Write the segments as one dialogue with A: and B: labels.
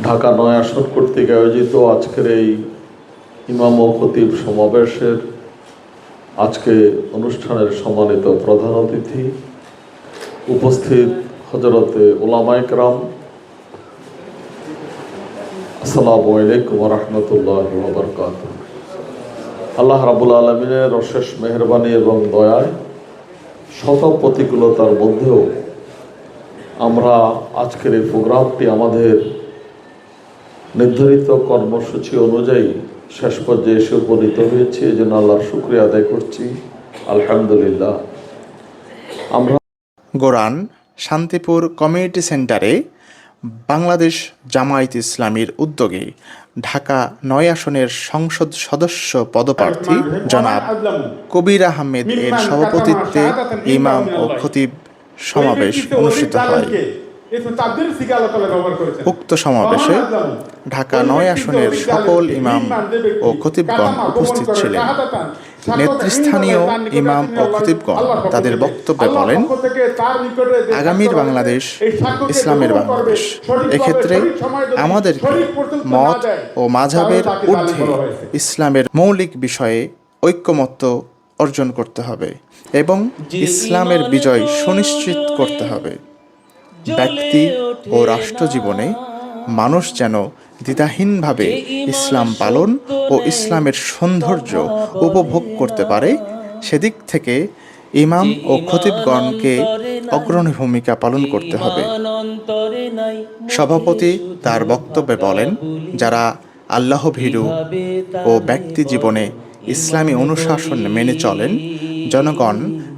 A: ঢাকা নয় আসন কর্তৃক আয়োজিত আজকের এই ইমাম ও খতিব সমাবেশের আজকে অনুষ্ঠানের সম্মানিত প্রধান অতিথি উপস্থিত হজরতে ওলামাইক রাম আসসালামু আলাইকুম রহমতুল্লাহ বরকাত আল্লাহ রাবুল আলমিনের অশেষ মেহরবানি এবং দয়ায় শত প্রতিকূলতার মধ্যেও আমরা আজকের এই প্রোগ্রামটি আমাদের নির্ধারিত কর্মসূচি অনুযায়ী শেষ পর্যায়ে এসে উপনীত হয়েছি, এই জন্য আল্লাহর শুক্রিয়া আদায় করছি। আলহামদুলিল্লাহ। আমরা
B: গোরান শান্তিপুর কমিউনিটি সেন্টারে বাংলাদেশ জামায়াত ইসলামীর উদ্যোগে ঢাকা নয় আসনের সংসদ সদস্য পদপ্রার্থী জনাব কবির আহমেদ এর সভাপতিত্বে ইমাম ও খতিব সমাবেশ অনুষ্ঠিত হয়। উক্ত সমাবেশে ঢাকা নয় আসনের সকল ইমাম ও খতিবগণ উপস্থিত ছিলেন। নেতৃস্থানীয় ইমাম ও খতিবগণ তাদের বক্তব্যে বলেন আগামীর বাংলাদেশ ইসলামের বাংলাদেশ। এক্ষেত্রে আমাদেরকে মত ও মাঝাবের ঊর্ধ্বে ইসলামের মৌলিক বিষয়ে ঐক্যমত্য অর্জন করতে হবে এবং ইসলামের বিজয় সুনিশ্চিত করতে হবে। ব্যক্তি ও রাষ্ট্র জীবনে মানুষ যেন দ্বিধাহীনভাবে ইসলাম পালন ও ইসলামের সৌন্দর্য উপভোগ করতে পারে, সেদিক থেকে ইমাম ও খতিবগণকে অগ্রণী ভূমিকা পালন করতে হবে। সভাপতি তার বক্তব্যে বলেন, যারা আল্লাহ ভীরু ও ব্যক্তি জীবনে ইসলামী অনুশাসন মেনে চলেন, জনগণ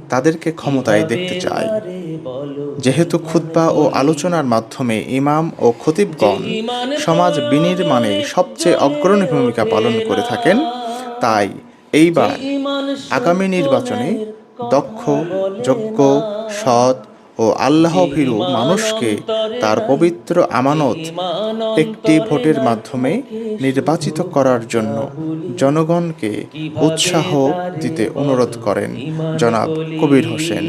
B: তাদেরকে ক্ষমতায় দেখতে চায়। যেহেতু খুতবা ও আলোচনার মাধ্যমে ইমাম ও খতিবগণ সমাজ বিনির্মাণে সবচেয়ে অগ্রণী ভূমিকা পালন করে থাকেন তাই এইবার আগামী নির্বাচনে দক্ষ যোগ্য সৎ ও আল্লাহ ভীরু মানুষকে তার পবিত্র আমানত একটি ভোটের মাধ্যমে নির্বাচিত করার জন্য জনগণকে উৎসাহ দিতে অনুরোধ করেন জনাব কবির হোসেন।